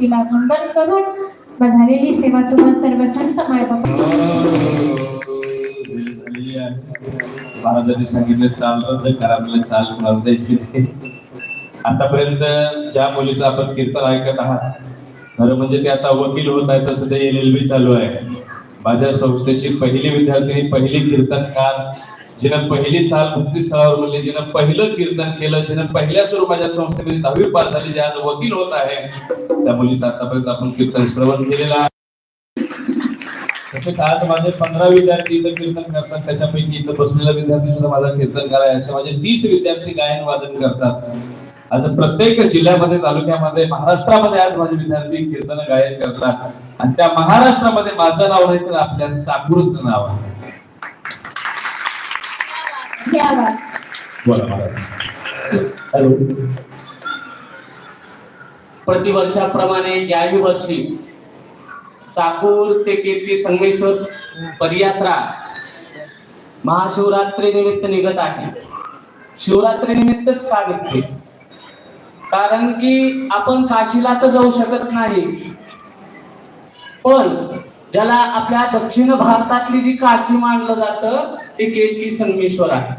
तिला वंदन करून झालेली सेवा तुम्हा सर्व संत मायबापा. महाराजांनी सांगितलं चाल रद्द करा चाल कुणाला द्यायची नाही आतापर्यंत ज्या मुलीचं आपण कीर्तन ऐकत आहात खरं म्हणजे ते आता वकील होत आहे तसं ते एल एल बी चालू आहे. माझ्या संस्थेची पहिली विद्यार्थिनी पहिली कीर्तनकार जिनं पहिली चाल मुक्तीस्थळावर म्हणली जिनं पहिलं कीर्तन केलं जिनं पहिल्या स्वरूपाच्या संस्थेमध्ये दहावी पास झाली जे आज वकील होत आहे त्या मुलीचं आतापर्यंत आपण कीर्तन श्रवण केलेला तसेच आज माझे पंधरा विद्यार्थी इथं कीर्तन करतात त्याच्यापैकी इथं बसलेला विद्यार्थी सुद्धा माझा कीर्तन कराय असे माझे तीस विद्यार्थी गायन वादन करतात. आज प्रत्येक जिल्ह्यामध्ये तालुक्यामध्ये महाराष्ट्रामध्ये आज माझे विद्यार्थी कीर्तन गायन करतात. आणि त्या महाराष्ट्रामध्ये माझं नाव नाही तर आपल्या चाकूरच नाव आहे. प्रतिवर्षाप्रमाणे याही वर्षी साकूर ते कीर्ती संगमेश्वर पदयात्रा महाशिवरात्री निमित्त निघत आहे. शिवरात्री निमित्तच का निघते? कारण की आपण काशीला तर जाऊ शकत नाही. पण ज्याला आपल्या दक्षिण भारतातली जी काशी मानलं जातं ते केतकी संगमेश्वर आहे.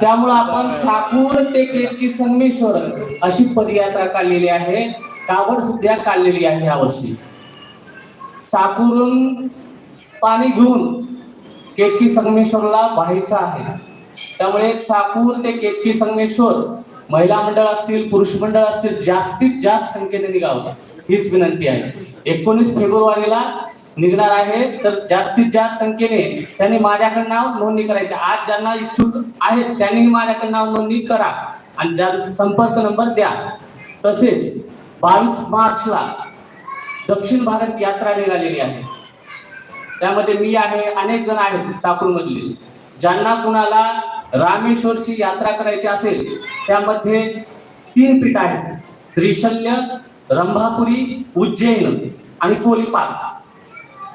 त्यामुळे आपण साकूर ते केतकी संगमेश्वर अशी पदयात्रा काढलेली आहे कावड सुद्धा काढलेली आहे यावर्षी साकूरून पाणी घेऊन केतकी संगमेश्वरला व्हायचं आहे. त्यामुळे साकूर ते केतकी संगमेश्वर महिला मंडळ असतील पुरुष मंडळ असतील जास्तीत जास्त संख्येने निघावं. हीच विनंती आहे. एकोणीस फेब्रुवारीला निघणार आहे तर जास्तीत जास्त संख्येने त्यांनी माझ्याकडे नाव नोंदणी करायची. आज ज्यांना इच्छुक आहेत त्यांनीही माझ्याकडे नाव नोंदणी करा. आणि ज्या- संपर्क नंबर द्या. तसेच बावीस मार्चला दक्षिण भारत यात्रा निघालेली आहे. त्यामध्ये मी आहे अनेक जण आहेत चाकूरमधले. ज्यांना कुणाला रामेश्वरची यात्रा करायची असेल त्यामध्ये तीन पीठ आहेत. श्रीशल्य रंभापुरी उज्जैन आणि कोलीपाक.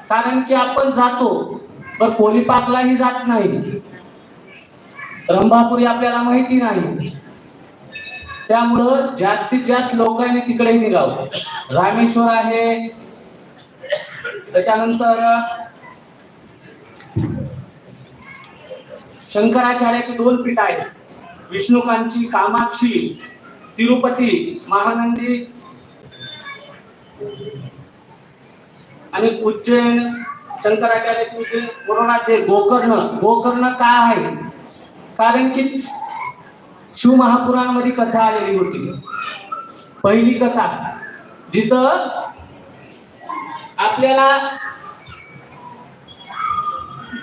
कारण की आपण जातो पण कोलीपाकलाही जात नाही. रंभापुरी आपल्याला माहिती नाही. त्यामुळं जास्तीत जास्त लोकांनी तिकडेही निघावं. रामेश्वर आहे. त्याच्यानंतर शंकराचार्याची दोन पीठ आहेत. विष्णुकांची कामाक्षी तिरुपती महानंदी आणि उज्जैन शंकराचार्याची उज्जैन कोरोनात गोकर्ण. गोकर्ण का आहे? कारण की शिव महापुराणामध्ये कथा आलेली होती. पहिली कथा. जिथं आपल्याला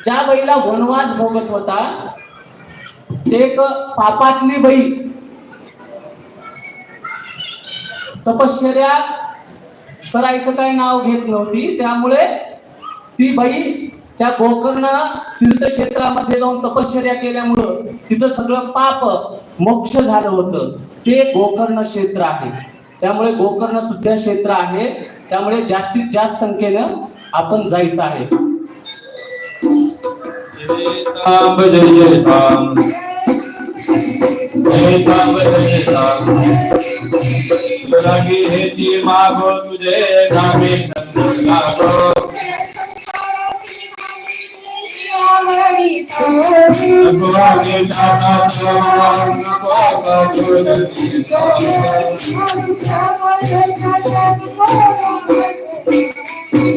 ज्या बाईला वनवास भोगत होता एक पापातली बाई. तपश्चर्या करायचं काय नाव घेत नव्हती. त्यामुळे ती बाई त्या गोकर्ण तीर्थक्षेत्रामध्ये जाऊन तपश्चर्या केल्यामुळं तिचं सगळं पाप मोक्ष झालं होतं. ते गोकर्ण क्षेत्र आहे. त्यामुळे गोकर्ण सुद्धा क्षेत्र आहे. त्यामुळे जास्तीत जास्त संख्येनं आपण जायचं आहे. सांब जय जय सांब जय सांब जय सांब लागे हे ती मागो तुझे नामे गागो भगवाने जाना स्वाम नको कटुरती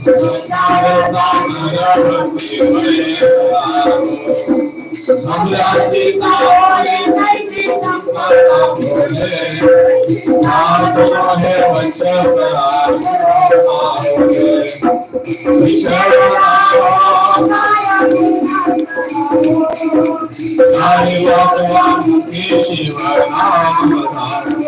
I walk along the river, I'm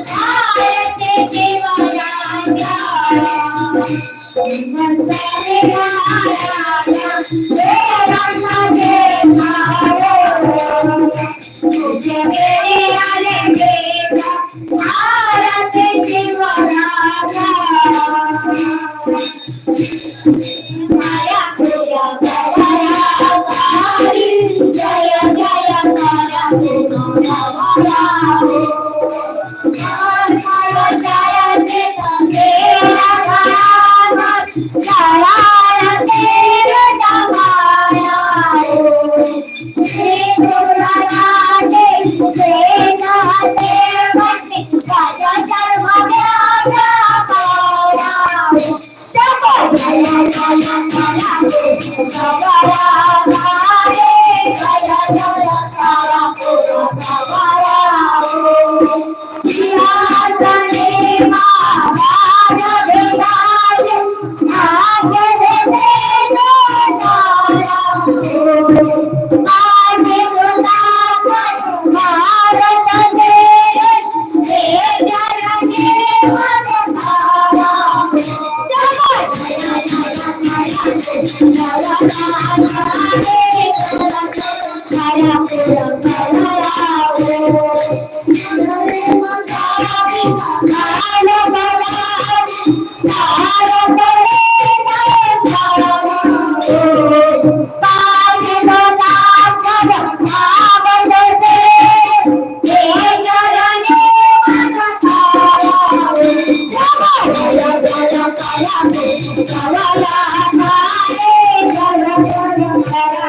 Thank you.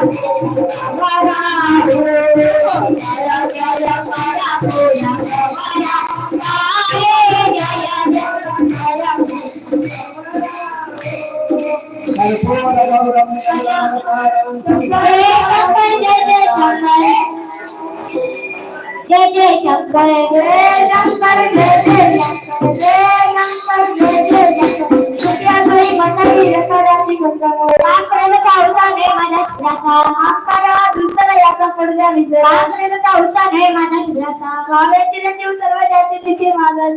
कुठल्या घरी शिवराचा गावे चिरंजीव सर्व ज्याचे तिथे माझा